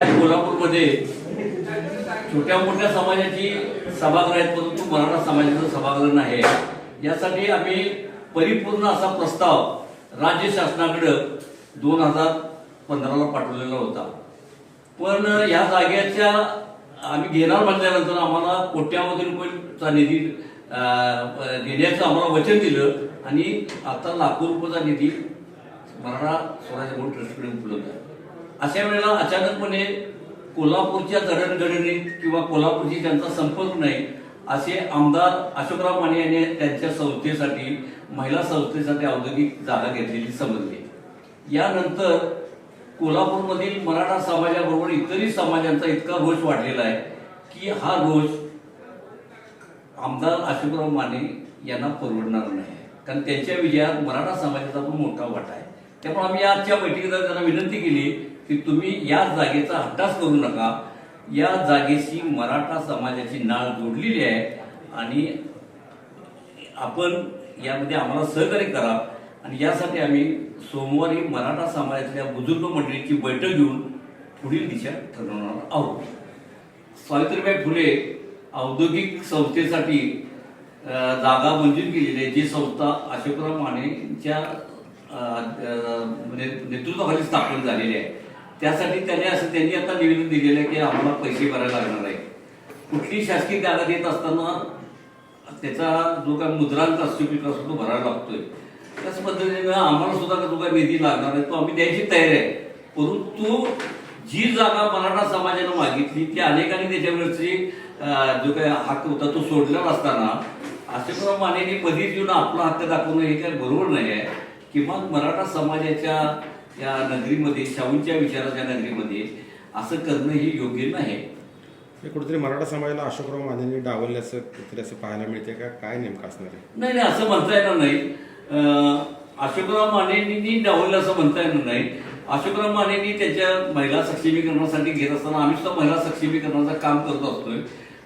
कोल्हापूरमध्ये छोट्या मोठ्या समाजाची सभागृह आहेत परंतु मराठा समाजाचं सभागृह नाही यासाठी आम्ही परिपूर्ण असा प्रस्ताव राज्य शासनाकडं दोन हजार पंधराला पाठवलेला होता. पण या जागेच्या आम्ही घेणार म्हटल्यानंतर आम्हाला कोट्यामधील रुपयेचा निधी अं, देण्याचं आम्हाला वचन दिलं आणि आता लाखो रुपयाचा निधी मराठा स्वराज्य ट्रस्टकडे उपलब्ध आहे. अशा वेळेला अचानकपणे कोल्हापूरच्या जडणघडणीत किंवा कोल्हापूरची त्यांचा संपर्क नाही असे आमदार अशोकराव माने यांनी त्यांच्या संस्थेसाठी महिला संस्थेसाठी औद्योगिक जागा घेतलेली समजली. यानंतर कोल्हापूरमधील मराठा समाजाबरोबर इतरही समाजांचा इतका रोष वाढलेला आहे की हा रोष आमदार अशोकराव माने यांना परवडणार नाही. कारण त्यांच्या विजयात मराठा समाजाचा पण मोठा वाटा आहे. त्यामुळे आम्ही आजच्या बैठकीत त्यांना विनंती केली की तुम्ही या जागेचा हट्टास करू नका. या जागेशी मराठा समाजाची नाळ जोडलेली आहे आणि आपण यामध्ये आम्हाला सहकार्य करा. आणि यासाठी आम्ही सोमवारी मराठा समाजातल्या बुजुर्ग मंडळीची बैठक घेऊन पुढील दिशा ठरवणार आहोत. सावित्रीबाई फुले औद्योगिक संस्थेसाठी जागा मंजूर केलेली आहे. जी संस्था अशोकराव मानेच्या म्हणजे नेतृत्वाखाली स्थापन झालेली आहे. त्यासाठी त्याने असं त्यांनी आता निवेदन दिलेलं आहे की आम्हाला पैसे भरायला लागणार आहे. कुठली शासकीय कागद देत असताना त्याचा जो काय मुद्रांक असतो पिक असतो तो भरायला लागतोय. त्याच पद्धतीने आम्हाला सुद्धा जो काय निधी लागणार आहे तो आम्ही द्यायची तयारी आहे. परंतु जी जागा मराठा समाजानं मागितली ती अनेकांनी त्याच्यावरची जो काय हक्क होता तो सोडलेला असताना अशोकराव मानेने कधीच येऊन आपला हक्क दाखवणं हे काही बरोबर नाही आहे. किंवा मराठा समाजाच्या या नगरीमध्ये शाहूंच्या विचाराच्या नगरीमध्ये असं करणं हे योग्य नाही. हे कुठेतरी मराठा समाजाला अशोकराव मानेंनी डावलल्याचं कुठेतरी असं पाहायला मिळते का? काय नेमकं असणार आहे? नाही नाही असं म्हणता येणार नाही. अं, अशोकराव मानेंनी डावललं असं म्हणता येणार नाही. अशोकराव मानेंनी त्याच्या महिला सक्षमीकरणासाठी घेत असताना आम्ही सुद्धा महिला सक्षमीकरणाचं काम करत असतोय.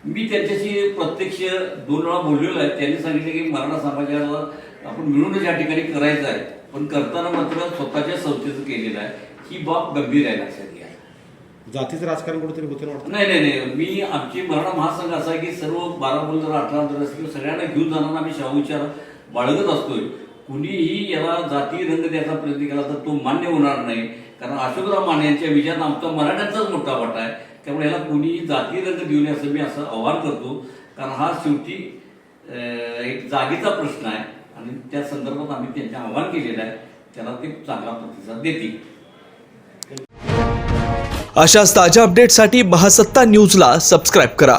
मी त्यांच्याशी प्रत्यक्ष दोन वेळा बोललेलो आहे. त्यांनी सांगितलं की मराठा समाजाला आपण मिळूनच या ठिकाणी करायचं आहे. पण करताना मात्र स्वतःच्या संस्थेचं केलेलं आहे. ही बाब गंभीर आहे लक्षात घ्या. जातीचं राजकारण कुठेतरी होते वाटतं? नाही नाही नाही. मी आमची मराठा महासंघ असा आहे की सर्व बारा मुलं जर अठरा जर असतील सगळ्यांना घेऊन जाताना आम्ही शाहू विचार बाळगत असतोय. कुणीही याला जाती रंग द्यायचा प्रयत्न केला तर तो मान्य होणार नाही. कारण अशोकराव माने यांच्या विजयात आमचा मराठ्यांचाच मोठा वाटा आहे. त्यामुळे याला कुणीही जाती रंग देऊ नये असं मी असं आव्हान करतो. कारण हा शेवटी एक जागेचा प्रश्न आहे. आणि त्या संदर्भात आम्ही त्यांचे आव्हान केलेलं आहे. त्याला ते चांगला प्रतिसाद देतील. अशाच ताज्या अपडेटसाठी महासत्ता न्यूजला सबस्क्राईब करा.